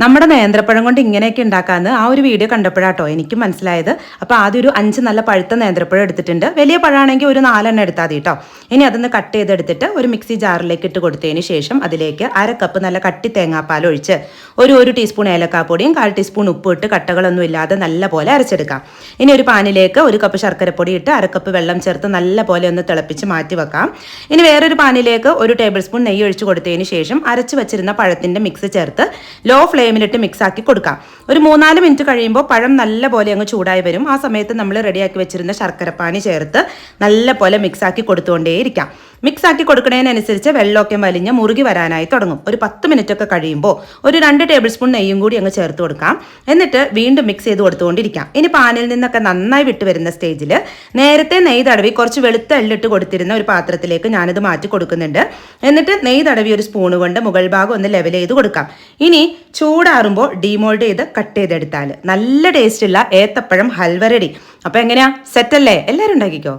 നമ്മുടെ നേന്ത്രപ്പഴം കൊണ്ട് ഇങ്ങനെയൊക്കെ ഉണ്ടാക്കാമെന്ന് ആ ഒരു വീഡിയോ കണ്ടപ്പോഴാട്ടോ എനിക്ക് മനസ്സിലായത്. അപ്പോൾ ആദ്യം ഒരു അഞ്ച് നല്ല പഴുത്ത നേന്ത്രപ്പഴം എടുത്തിട്ടുണ്ട്. വലിയ പഴമാണെങ്കിൽ ഒരു നാലെണ്ണം എടുത്താൽ മതി കേട്ടോ ഇനി അതൊന്ന് കട്ട് ചെയ്തെടുത്തിട്ട് ഒരു മിക്സി ജാറിലേക്ക് ഇട്ട് കൊടുത്തതിന് ശേഷം അതിലേക്ക് അര കപ്പ് നല്ല കട്ടി തേങ്ങാപ്പാൽ ഒഴിച്ച് ഒരു ഒരു ടീസ്പൂൺ ഏലക്കാപ്പൊടിയും കാൽ ടീസ്പൂൺ ഉപ്പ് ഇട്ട് കട്ടകളൊന്നും ഇല്ലാതെ നല്ല പോലെ അരച്ചെടുക്കാം. ഇനി ഒരു പാനിലേക്ക് ഒരു കപ്പ് ശർക്കരപ്പൊടി ഇട്ട് അര കപ്പ് വെള്ളം ചേർത്ത് നല്ല പോലെ ഒന്ന് തിളപ്പിച്ച് മാറ്റി വെക്കാം. ഇനി വേറൊരു പാനിലേക്ക് ഒരു ടേബിൾ സ്പൂൺ നെയ്യ് ഒഴിച്ച് കൊടുത്തതിന് ശേഷം അരച്ച് വെച്ചിരുന്ന പഴത്തിന്റെ മിക്സ് ചേർത്ത് ലോ ഫ്ലെയിമിലിട്ട് മിക്സ് ആക്കി കൊടുക്കാം. ഒരു മൂന്നാൽ മിനിറ്റ് കഴിയുമ്പോൾ പഴം നല്ല പോലെ അങ്ങ് ചൂടായി വരും. ആ സമയത്ത് നമ്മൾ റെഡിയാക്കി വെച്ചിരുന്ന ശർക്കരപ്പാനി ചേർത്ത് നല്ല പോലെ മിക്സ് ആക്കി കൊടുത്തുകൊണ്ടേയിരിക്കാം. മിക്സ് ആക്കി കൊടുക്കുന്നതിനനുസരിച്ച് വെള്ളമൊക്കെ വലിഞ്ഞ് മുറുകി വരാനായി തുടങ്ങും. ഒരു പത്ത് മിനിറ്റ് ഒക്കെ കഴിയുമ്പോൾ ഒരു രണ്ട് ടേബിൾ സ്പൂൺ നെയ്യും കൂടി അങ്ങ് ചേർത്ത് കൊടുക്കാം. എന്നിട്ട് വീണ്ടും മിക്സ് ചെയ്ത് കൊടുത്തുകൊണ്ടിരിക്കാം. ഇനി പാനിൽ നിന്നൊക്കെ നന്നായി വിട്ട് വരുന്ന സ്റ്റേജിൽ നേരത്തെ നെയ്യ് തടവി കുറച്ച് വെളുത്ത എള്ളിട്ട് കൊടുത്തിരുന്ന ഒരു പാത്രത്തിലേക്ക് ഞാനിത് മാറ്റി കൊടുക്കുന്നുണ്ട്. എന്നിട്ട് നെയ്യ് തടവി ഒരു സ്പൂൺ കൊണ്ട് മുകൾ ഭാഗം ഒന്ന് ലെവൽ ചെയ്ത് കൊടുക്കാം. ഇനി ചൂടാറുമ്പോൾ ഡീമോൾഡ് ചെയ്ത് കട്ട് ചെയ്തെടുത്താൽ നല്ല ടേസ്റ്റുള്ള ഏത്തപ്പഴം ഹൽവ റെഡി. അപ്പോൾ എങ്ങനെയാ? സെറ്റല്ലേ? എല്ലാവരും ഉണ്ടാക്കിക്കോ.